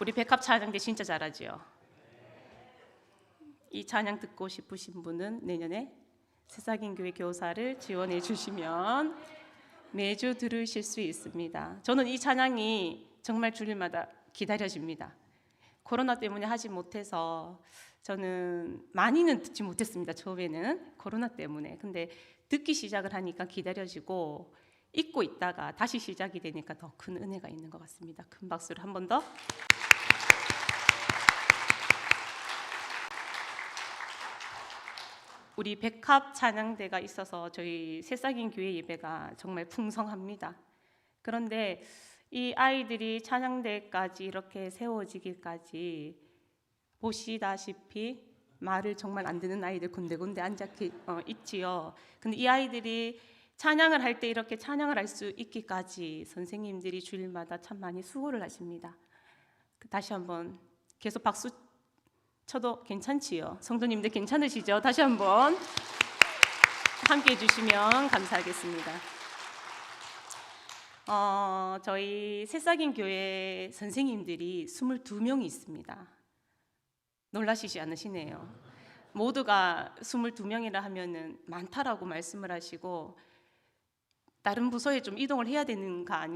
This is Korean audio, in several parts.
우리 백합 찬양대 진짜 잘하지요. 이 찬양 듣고 싶으신 분은 내년에 새싹인 교회 교사를 지원해 주시면 매주 들으실 수 있습니다. 저는 이 찬양이 정말 주일마다 기다려집니다. 코로나 때문에 하지 못해서 저는 많이는 듣지 못했습니다. 처음에는 코로나 때문에. 근데 듣기 시작을 하니까 기다려지고 잊고 있다가 다시 시작이 되니까 더 큰 은혜가 있는 것 같습니다. 큰 박수를 한 번 더. 우리 백합 찬양대가 있어서 저희 새싹인 교회 예배가 정말 풍성합니다. 그런데 이 아이들이 찬양대까지 이렇게 세워지기까지 보시다시피 말을 정말 안 듣는 아이들 군데군데 앉아 계- 어, 있지요. 근데 이 아이들이 찬양을 할 때 이렇게 찬양을 할 수 있기까지 선생님들이 주일마다 참 많이 수고를 하십니다. 그 다시 한번 계속 박수 쳐도 괜찮지요. 성도님들 괜찮으시죠? 다시 한번 함께 해주시면 감사하겠습니다. 어, 저희 새싹인 교회 선생님들이 22명이 있습니다. 놀라시지 않으시네요. 모두가 22명이라 하면은 많다라고 말씀을 하시고 다른 부서에 좀 이동을 해야 되는가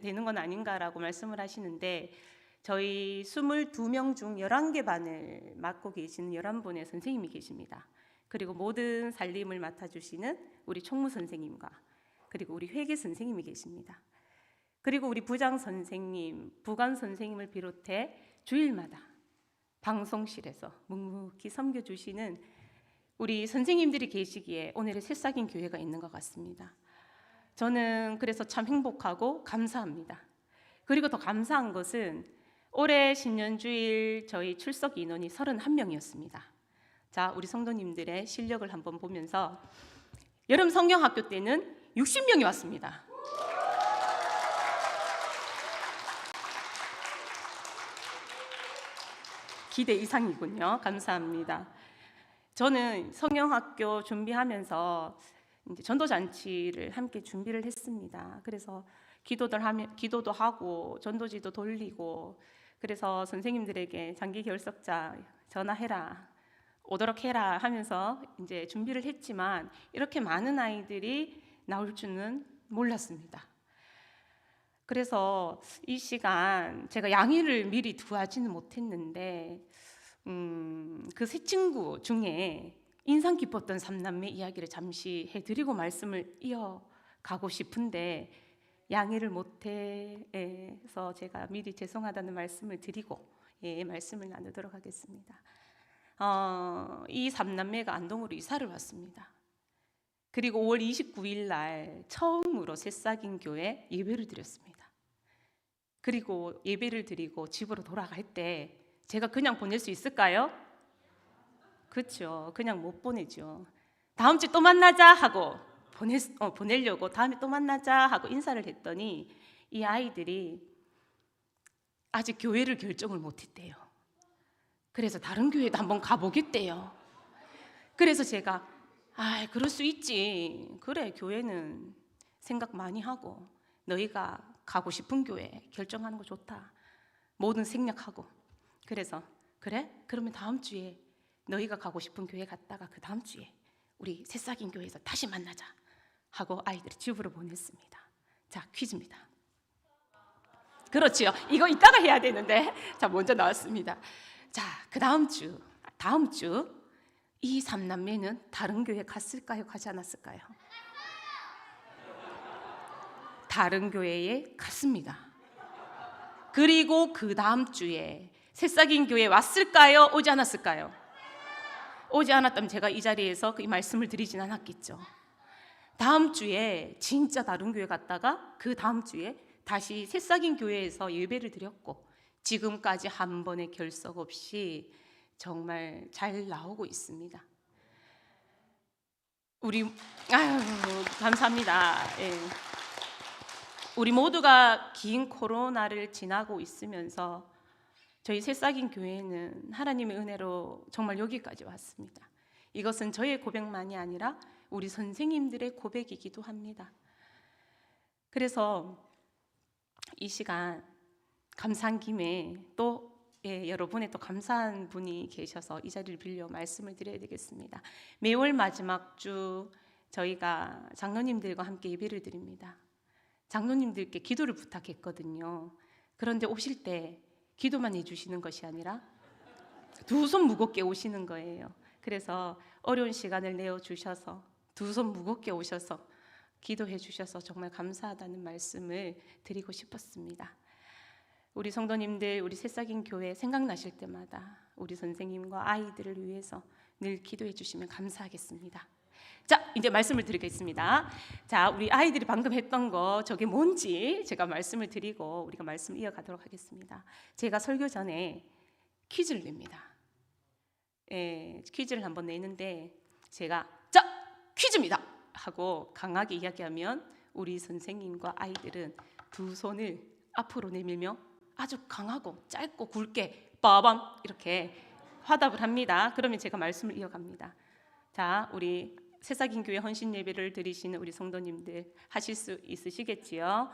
되는 건 아닌가라고 말씀을 하시는데 저희 22명 중 11개 반을 맡고 계시는 11분의 선생님이 계십니다. 그리고 모든 살림을 맡아주시는 우리 총무 선생님과 그리고 우리 회계 선생님이 계십니다. 그리고 우리 부장 선생님, 부관 선생님을 비롯해 주일마다 방송실에서 묵묵히 섬겨주시는 우리 선생님들이 계시기에 오늘의 새싹인 교회가 있는 것 같습니다. 저는 그래서 참 행복하고 감사합니다. 그리고 더 감사한 것은 올해 신년주일 저희 출석 인원이 31명이었습니다. 자, 우리 성도님들의 실력을 한번 보면서 여름 성경학교 때는 60명이 왔습니다. 기대 이상이군요. 감사합니다. 저는 성경학교 준비하면서 이제 전도 잔치를 함께 준비를 했습니다. 그래서 기도들 하면 기도도 하고 전도지도 돌리고 그래서 선생님들에게 장기 결석자 전화해라 오도록 해라 하면서 이제 준비를 했지만 이렇게 많은 아이들이 나올 줄은 몰랐습니다. 그래서 이 시간 제가 양해를 미리 구하지는 못했는데 음, 그 세 친구 중에 인상 깊었던 삼남매 이야기를 잠시 해드리고 말씀을 이어가고 싶은데 양해를 못해서 제가 미리 죄송하다는 말씀을 드리고 예, 말씀을 나누도록 하겠습니다. 어, 이 삼남매가 안동으로 이사를 왔습니다. 그리고 5월 29일 날 처음으로 새싹인 교회 예배를 드렸습니다. 그리고 예배를 드리고 집으로 돌아갈 때 제가 그냥 보낼 수 있을까요? 그렇죠. 그냥 못 보내죠. 다음 주 또 만나자 하고 보내 어, 보내려고 다음에 또 만나자 하고 인사를 했더니 이 아이들이 아직 교회를 결정을 못했대요. 그래서 다른 교회도 한번 가보겠대요. 그래서 제가 아, 그럴 수 있지. 그래, 교회는 생각 많이 하고 너희가 가고 싶은 교회 결정하는 거 좋다. 모든 생략하고. 그래서 그래? 그러면 다음 주에 너희가 가고 싶은 교회 갔다가 그 다음 주에 우리 새싹인 교회에서 다시 만나자 하고 아이들을 집으로 보냈습니다. 자, 퀴즈입니다. 그렇지요. 이거 이따가 해야 되는데 자 먼저 나왔습니다. 자, 그 다음 주 다음 주 이 삼남매는 다른 교회 갔을까요? 가지 않았을까요? 다른 교회에 갔습니다. 그리고 그 다음 주에 새싹인 교회 왔을까요? 오지 않았을까요? 오지 않았다면 제가 이 자리에서 그 말씀을 드리진 않았겠죠. 다음 주에 진짜 다른 교회 갔다가 그 다음 주에 다시 새싹인 교회에서 예배를 드렸고 지금까지 한 번의 결석 없이 정말 잘 나오고 있습니다. 우리 아유 감사합니다. 예. 우리 모두가 긴 코로나를 지나고 있으면서 저희 새싹인 교회는 하나님의 은혜로 정말 여기까지 왔습니다. 이것은 저의 고백만이 아니라 우리 선생님들의 고백이기도 합니다. 그래서 이 시간 감사한 김에 또 예, 여러분의 또 감사한 분이 계셔서 이 자리를 빌려 말씀을 드려야 되겠습니다. 매월 마지막 주 저희가 장로님들과 함께 예배를 드립니다. 장로님들께 기도를 부탁했거든요. 그런데 오실 때 기도만 해주시는 것이 아니라 두 손 무겁게 오시는 거예요. 그래서 어려운 시간을 내어 주셔서 두 손 무겁게 오셔서 기도해 주셔서 정말 감사하다는 말씀을 드리고 싶었습니다. 우리 성도님들, 우리 새싹인 교회 생각나실 때마다 우리 선생님과 아이들을 위해서 늘 기도해 주시면 감사하겠습니다. 자, 이제 말씀을 드리겠습니다. 자, 우리 아이들이 방금 했던 거 저게 뭔지 제가 말씀을 드리고 우리가 말씀 이어가도록 하겠습니다. 제가 설교 전에 퀴즈를 냅니다. 예, 퀴즈를 한번 내는데 제가 자, 퀴즈입니다. 하고 강하게 이야기하면 우리 선생님과 아이들은 두 손을 앞으로 내밀며 아주 강하고 짧고 굵게 빠밤 이렇게 화답을 합니다. 그러면 제가 말씀을 이어갑니다. 자, 우리 새싹인 교회 헌신 예배를 드리시는 우리 성도님들 하실 수 있으시겠지요?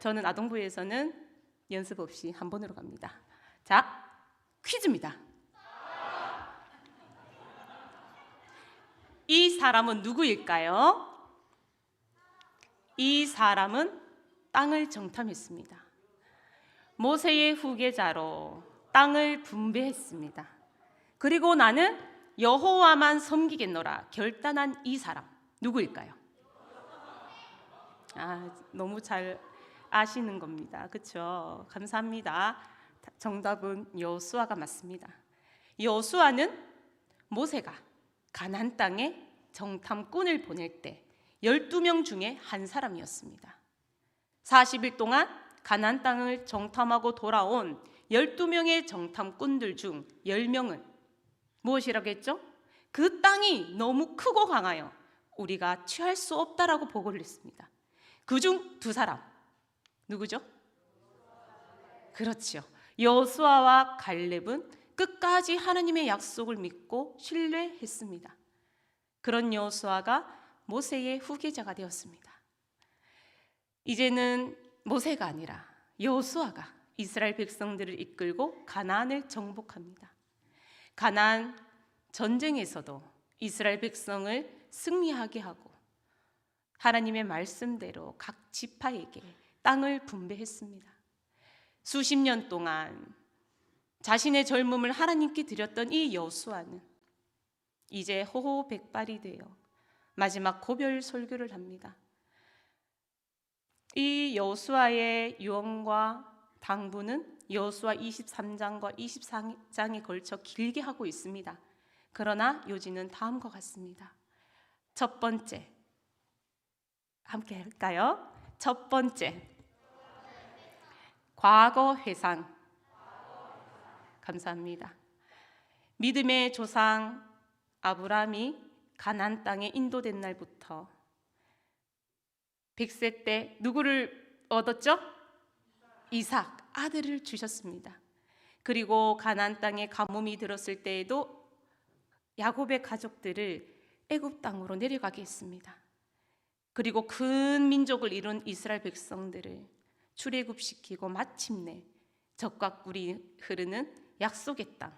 저는 아동부에서는 연습 없이 한 번으로 갑니다. 자, 퀴즈입니다. 이 사람은 누구일까요? 이 사람은 땅을 정탐했습니다. 모세의 후계자로 땅을 분배했습니다. 그리고 나는 여호와만 섬기겠노라 결단한 이 사람 누구일까요? 아, 너무 잘 아시는 겁니다. 그렇죠? 감사합니다. 정답은 여수아가 맞습니다. 여수아는 모세가 가나안 땅에 정탐꾼을 보낼 때 12명 중에 한 사람이었습니다. 40일 동안 가나안 땅을 정탐하고 돌아온 12명의 정탐꾼들 중 10명은 무엇이라고 했죠? 그 땅이 너무 크고 강하여 우리가 취할 수 없다라고 보고를 했습니다. 그 중 두 사람 누구죠? 그렇죠. 여수아와 갈렙은 끝까지 하나님의 약속을 믿고 신뢰했습니다. 그런 여수아가 모세의 후계자가 되었습니다. 이제는 모세가 아니라 여수아가 이스라엘 백성들을 이끌고 가나안을 정복합니다. 가나안 전쟁에서도 이스라엘 백성을 승리하게 하고 하나님의 말씀대로 각 지파에게 땅을 분배했습니다. 수십 년 동안 자신의 젊음을 하나님께 드렸던 이 여수아는 이제 호호백발이 되어 마지막 고별 설교를 합니다. 이 여수아의 유언과 당부는 여수아 23장과 24장에 걸쳐 길게 하고 있습니다. 그러나 요지는 다음과 같습니다. 첫 번째, 함께 할까요? 첫 번째, 과거 회상. 감사합니다. 믿음의 조상 아브라함이 가난 땅에 인도된 날부터 100세 때 누구를 얻었죠? 이삭 아들을 주셨습니다. 그리고 가나안 땅에 가뭄이 들었을 때에도 야곱의 가족들을 애굽 땅으로 내려가게 했습니다. 그리고 큰 민족을 이룬 이스라엘 백성들을 출애굽시키고 마침내 적과 꿀이 흐르는 약속의 땅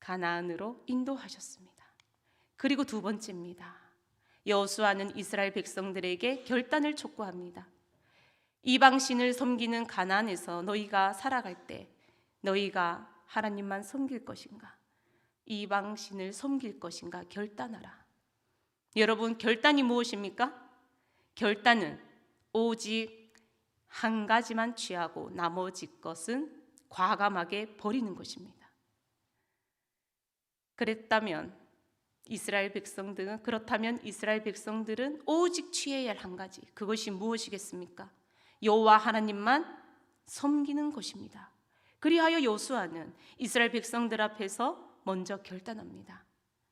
가나안으로 인도하셨습니다. 그리고 두 번째입니다. 여호수아는 이스라엘 백성들에게 결단을 촉구합니다. 이방 신을 섬기는 가나안에서 너희가 살아갈 때 너희가 하나님만 섬길 것인가? 이방 신을 섬길 것인가? 결단하라. 여러분 결단이 무엇입니까? 결단은 오직 한 가지만 취하고 나머지 것은 과감하게 버리는 것입니다. 그랬다면 이스라엘 백성들은 그렇다면 이스라엘 백성들은 오직 취해야 할 한 가지 그것이 무엇이겠습니까? 여호와 하나님만 섬기는 것입니다. 그리하여 요수아는 이스라엘 백성들 앞에서 먼저 결단합니다.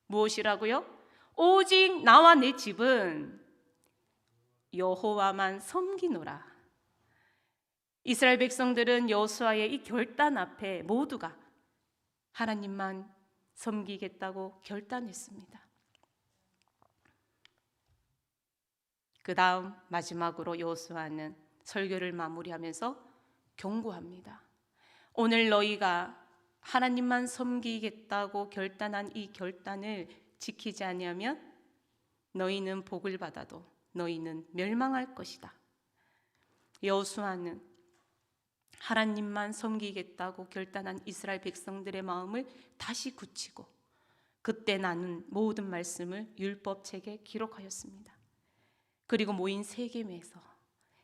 무엇이라고요? 오직 나와 내 집은 여호와만 섬기노라. 이스라엘 백성들은 여호수아의 이 결단 앞에 모두가 하나님만 섬기겠다고 결단했습니다. 그 다음 마지막으로 여호수아는 설교를 마무리하면서 경고합니다. 오늘 너희가 하나님만 섬기겠다고 결단한 이 결단을 지키지 아니하면 너희는 복을 받아도 너희는 멸망할 것이다. 여호수아는 하나님만 섬기겠다고 결단한 이스라엘 백성들의 마음을 다시 굳히고 그때 나눈 모든 말씀을 율법책에 기록하였습니다. 그리고 모인 세겜에서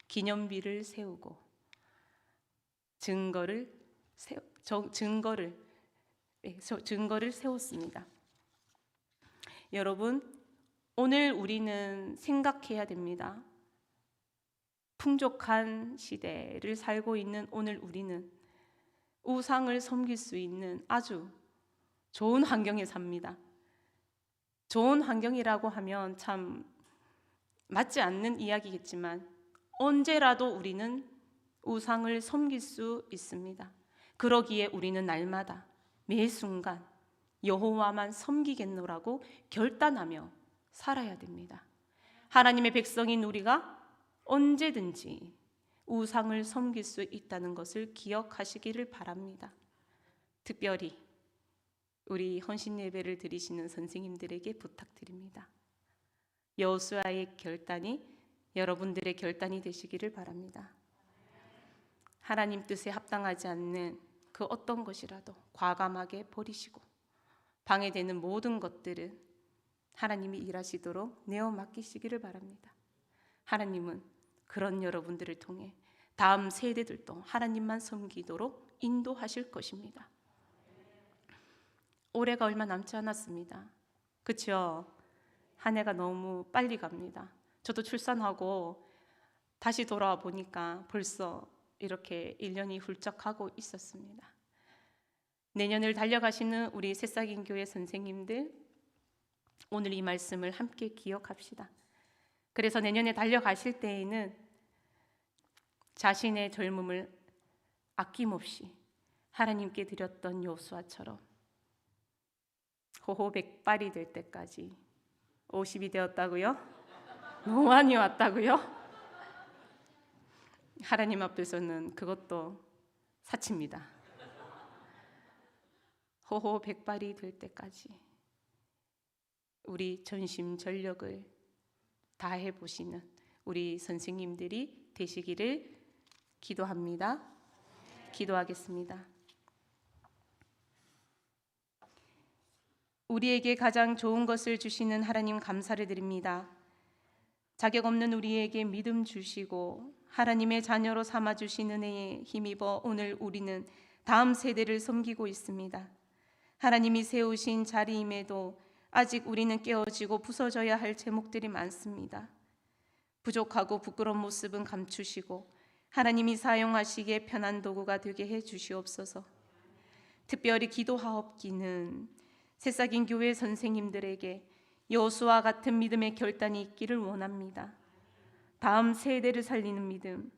기념비를 세우고 증거를 세, 저, 증거를 예, 저- 증거를 세웠습니다. 여러분 오늘 우리는 생각해야 됩니다. 풍족한 시대를 살고 있는 오늘 우리는 우상을 섬길 수 있는 아주 좋은 환경에 삽니다. 좋은 환경이라고 하면 참 맞지 않는 이야기겠지만 언제라도 우리는 우상을 섬길 수 있습니다. 그러기에 우리는 날마다 매 순간 여호와만 섬기겠노라고 결단하며 살아야 됩니다. 하나님의 백성인 우리가 언제든지 우상을 섬길 수 있다는 것을 기억하시기를 바랍니다. 특별히 우리 헌신 예배를 드리시는 선생님들에게 부탁드립니다. 여호수아의 결단이 여러분들의 결단이 되시기를 바랍니다. 하나님 뜻에 합당하지 않는 그 어떤 것이라도 과감하게 버리시고 방해되는 모든 것들은 하나님이 일하시도록 내어 맡기시기를 바랍니다. 하나님은 그런 여러분들을 통해 다음 세대들도 하나님만 섬기도록 인도하실 것입니다. 올해가 얼마 남지 않았습니다. 그렇죠? 한 해가 너무 빨리 갑니다. 저도 출산하고 다시 돌아와 보니까 벌써 이렇게 1년이 훌쩍 하고 있었습니다. 내년을 달려가시는 우리 새싹인 교회 선생님들 오늘 이 말씀을 함께 기억합시다. 그래서 내년에 달려가실 때에는 자신의 젊음을 아낌없이 하나님께 드렸던 요수아처럼 호호백발이 될 때까지 50이 되었다고요? 너무 많이 왔다고요? 하나님 앞에서는 그것도 사치입니다. 호호백발이 될 때까지 우리 전심 전력을 다해 보시는 우리 선생님들이 되시기를 기도합니다. 기도하겠습니다. 우리에게 가장 좋은 것을 주시는 하나님 감사를 드립니다. 자격 없는 우리에게 믿음 주시고 하나님의 자녀로 삼아 주신 은혜에 힘입어 오늘 우리는 다음 세대를 섬기고 있습니다. 하나님이 세우신 자리임에도 아직 우리는 깨어지고 부서져야 할 제목들이 많습니다. 부족하고 부끄러운 모습은 감추시고 하나님이 사용하시기에 편한 도구가 되게 해 주시옵소서. 특별히 기도하옵기는 새싹인 교회 선생님들에게 여수와 같은 믿음의 결단이 있기를 원합니다. 다음 세대를 살리는 믿음,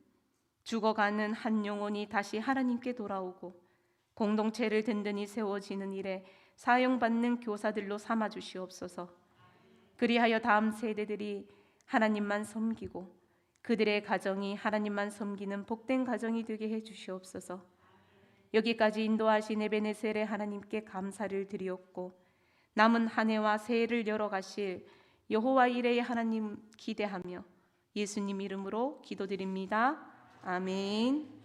죽어가는 한 영혼이 다시 하나님께 돌아오고 공동체를 든든히 세워지는 일에 사용받는 교사들로 삼아 주시옵소서. 그리하여 다음 세대들이 하나님만 섬기고 그들의 가정이 하나님만 섬기는 복된 가정이 되게 해 주시옵소서. 여기까지 인도하신 에베네셀의 하나님께 감사를 드리옵고 남은 한 해와 새해를 열어 가실 여호와 이레의 하나님 기대하며 예수님 이름으로 기도드립니다. 아멘.